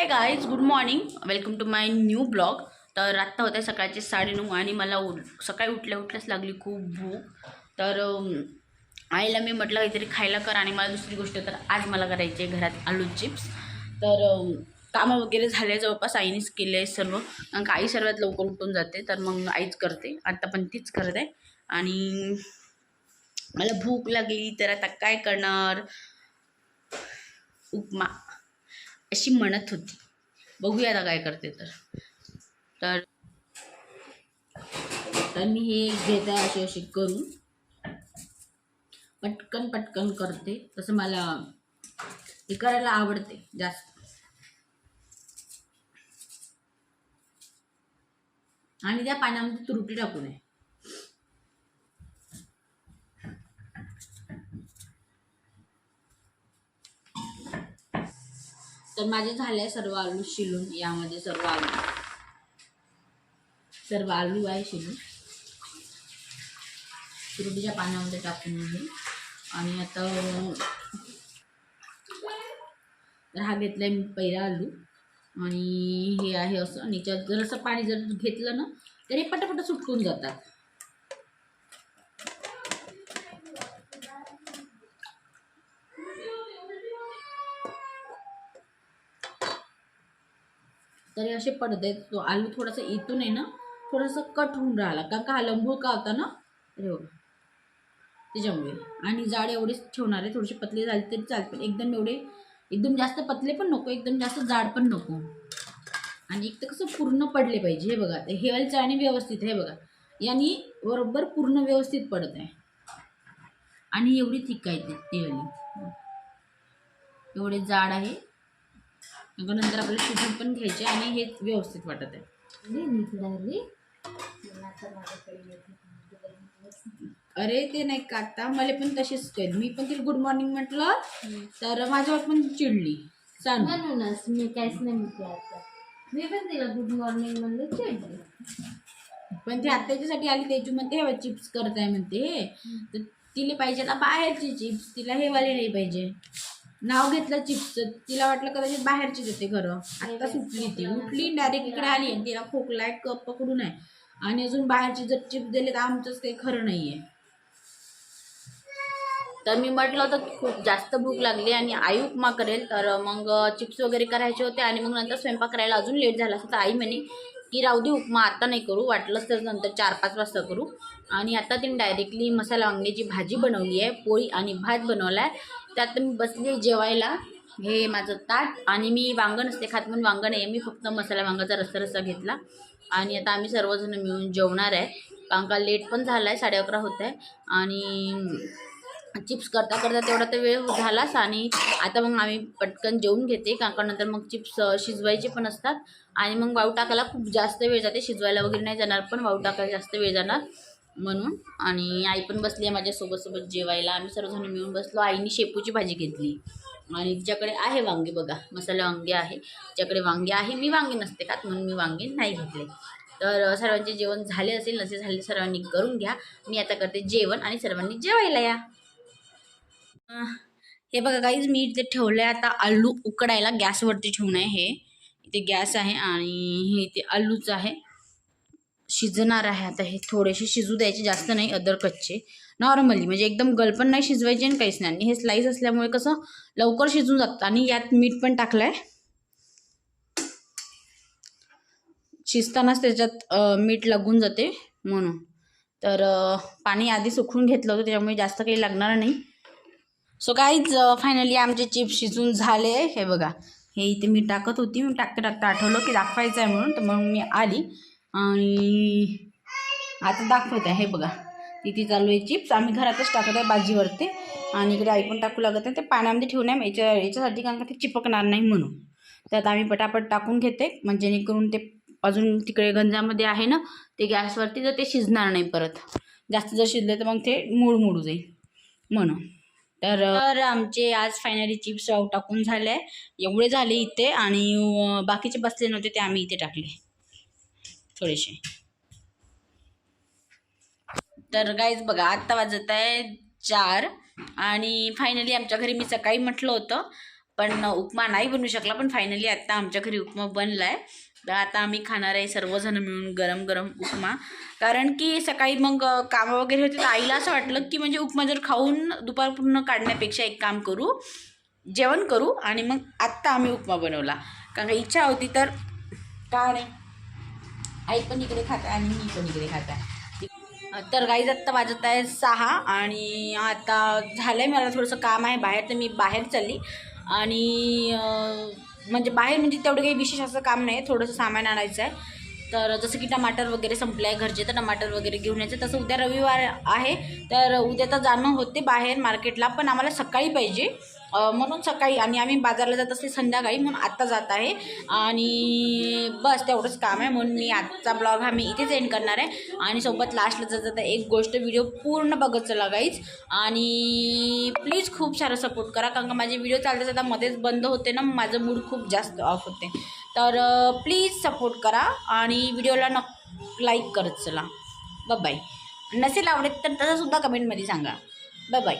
Hey guys good morning welcome to my new blog तर आत्ता होते सकाळचे साडेनऊ आणि मला उठ सकाळी उठल्या उठल्याच लागली खूप भूक. तर आईला मी म्हटलं काहीतरी खायला कर आणि मला दुसरी गोष्ट तर आज मला करायची आहे घरात आलू चिप्स. तर कामं वगैरे झाले जवळपास आईनेच केले आहे सर्व. कारण का आई सर्वात लवकर उठून जाते तर मग आईच करते. आत्ता पण तीच करते आणि मला भूक लागली तर आता काय करणार? उपमा. अशी म्हणत होती. बघूया आता काय करते तर. तर मी हे घेत आहे अशी अशी करून. पटकन पटकन करते. तसं मला हे करायला आवडते जास्त. आणि त्या पाण्यामध्ये तुरटी टाकू नये. तर माझे झाले सर्व आलू शिलून यामध्ये सर्व आलू. सर्व आलू आहे शिलून. तुरटीच्या पाण्यामध्ये टाकून घे आणि आता तर हा घेतला आहे मी पहिला आलू. आणि हे आहे असं आणि जर असं पाणी जर घेतलं ना तर हे पटापट सुटकून जातात. तरी असे पडदे तो आलू थोडासा इथून आहे ना थोडासा कट होऊन राहिला. कारण का हा लंबूळ का होता ना? अरे त्याच्यामुळे. आणि जाड एवढेच ठेवणार आहे. थोडेसे पतले झाले तरी चालते पण एकदम एवढे एकदम जास्त पतले पण नको. एकदम जास्त जाड पण नको. आणि एक तर कसं पूर्ण पडले पाहिजे. हे बघा ते हे वाली चाळणी व्यवस्थित आहे. बघा. यांनी बरोबर पूर्ण व्यवस्थित पडत आहे. आणि एवढी थिक आहे ती वाली एवढे जाड आहे. मग नंतर आपल्याला शिजून पण घ्यायचे आणि हे व्यवस्थित वाटत आहे. अरे ते नाही काढता मला पण तशीच केली मी पण तिला गुड मॉर्निंग म्हटलं तर माझ्यावर पण चिडली. सांग. म्हणूनच मी काहीच नाही म्हटलं आता. मी पण तिला गुड मॉर्निंग म्हणलं चिडली. पण ती आत्याच्यासाठी आली त्याची म्हणते हे चिप्स करताय म्हणते. तर तिला पाहिजे आता बाहेरची चिप्स तिला हे वाले नाही पाहिजे. नाव घेतलं चिप्सचं तिला वाटलं कदाचित बाहेरचीच येते खरं आता सुटली ती. उठली डायरेक्ट इकडे आली. आणि तिला खोकला आहे कप पकडून आहे. आणि अजून बाहेरची जर चिप्स दिले तर आमचंच काही खरं नाही आहे तर मी म्हटलं होतं खूप जास्त भूक लागली आणि आई उपमा करेल. तर मग चिप्स वगैरे करायचे होते आणि मग नंतर स्वयंपाक करायला अजून लेट झाला असं तर आई म्हणे की राहू दे उपमा आता नाही करू. वाटलंच तर नंतर चार पाच वाजता करू. आणि आता तिने डायरेक्टली मसाला वांग्याची भाजी बनवली आहे. पोळी आणि भात बनवला आहे त्यात मी बसली जेवायला. हे माझं ताट आणि मी वांगण असते खात म्हणून वांगण आहे मी फक्त मसाला वांगाचा रस्सा रस्सा घेतला. आणि आता आम्ही सर्वजण मिळून जेवणार आहे. कारण का लेट पण झाला आहे साडे अकरा होत आहे आणि चिप्स करता करता तेवढा तर वेळ झालाच आणि आता मग आम्ही पटकन जेवून घेते. कारण नंतर मग चिप्स शिजवायचे पण असतात. आणि मग वाऊ टाकायला खूप जास्त वेळ जाते. शिजवायला वगैरे नाही जाणार पण वाऊ टाकायला जास्त वेळ जाणार. म्हणून. आणि आई पण बसली आहे माझ्यासोबत सोबत जेवायला. आम्ही सर्वजण मिळून बसलो. आईने शेपूची भाजी घेतली. आणि तिच्याकडे आहे वांगे बघा. मसाले वांगे आहे. तिच्याकडे वांगे आहे. मी वांगे नसते खात म्हणून मी वांगे नाही घेतले. तर सर्वांचे जेवण झाले असेल नसे झाले सर्वांनी करून घ्या. मी आता करते जेवण आणि सर्वांनी जेवायला या. हे बघा काहीच मी इथे ठेवलं आहे आता आलू उकडायला. गॅसवरती ठेवणं आहे हे. इथे गॅस आहे आणि हे इथे आलूच आहे. शिजणार आहे. आता हे थोडेसे शिजू द्यायचे जास्त नाही अदर कच्चे. नॉर्मली म्हणजे एकदम गलपण नाही शिजवायचे आणि काहीच नाही. हे स्लाईस असल्यामुळे कसं लवकर शिजून जातं. आणि यात मीठ पण टाकलं आहे शिजतानाच त्याच्यात मीठ लागून जाते म्हणून. तर पाणी आधी सुकून घेतलं होतं त्याच्यामुळे जास्त काही लागणार नाही. सो काहीच फायनली आमचे चिप्स शिजून झाले. हे बघा. हे इथे मी टाकत होती. मी टाकता टाकता आठवलं की दाखवायचं आहे म्हणून. तर मग मी आली. आणि आता दाखवत आहे हे बघा. तिथे चालू आहे चिप्स. आम्ही घरातच टाकत आहे भाजीवरती. आणि इकडे ऐकून टाकू लागत नाही. ते पाण्यामध्ये ठेवून आहे. याच्या याच्यासाठी कारण का ते चिपकणार नाही म्हणून. त्यात आम्ही पटापट टाकून घेते. म्हणजे जेणेकरून ते अजून तिकडे गंजामध्ये आहे ना ते गॅसवरती जर ते शिजणार नाही परत. जास्त जर शिजले तर मग ते मूळ मुडू जाईल. म्हणून. तर आमचे आज फायनली चिप्स टाकून झाले. एवढे झाले इथे. आणि बाकीचे बसले नव्हते ते आम्ही इथे टाकले. थोडेसे तर गाईज बघा आत्ता वाजत आहे चार आणि फायनली आमच्या घरी मी सकाळी म्हटलं होतं पण उपमा नाही बनवू शकला पण फायनली आत्ता आमच्या घरी उपमा बनला आहे तर आता आम्ही खाणार आहे सर्वजण मिळून गरम गरम उपमा. कारण की सकाळी मग कामं वगैरे होते तर आईला असं वाटलं की म्हणजे उपमा जर खाऊन दुपार पूर्ण काढण्यापेक्षा एक काम करू जेवण करू आणि मग आत्ता आम्ही उपमा बनवला. कारण इच्छा होती तर का नाही? आई पण इकडे खात आणि मी पण इकडे खात आहे. तर गाईज आत्ता वाजत आहे सहा आणि आता झालं आहे मला थोडंसं काम आहे बाहेर तर मी बाहेर चालली. आणि म्हणजे बाहेर म्हणजे तेवढं काही विशेष असं काम नाही थोडंसं सामान आणायचं आहे. तर जसं की टमाटर वगैरे संपलं आहे घरचे तर टमाटर वगैरे घेऊन यायचं. तसं उद्या रविवार आहे तर उद्या तर जाणं होते बाहेर मार्केटला पण आम्हाला सकाळी पाहिजे. म्हणून सकाळी आणि आम्ही बाजारला जात असते संध्याकाळी म्हणून आत्ता जात आहे. आणि बस तेवढंच काम आहे म्हणून मी आजचा ब्लॉग हा मी इथेच एंड करणार आहे. आणि सोबत लास्टला जात जाता एक गोष्ट व्हिडिओ पूर्ण बघत चला गाईच आणि प्लीज खूप सारा सपोर्ट करा कारण का माझे व्हिडिओ चालता जाता मध्येच बंद होते ना माझं मूड खूप जास्त ऑफ होते. तर प्लीज सपोर्ट करा आणि व्हिडिओला न लाईक करत चला. बाय नसेल आवडत तर तसंसुद्धा कमेंटमध्ये सांगा. Bye bye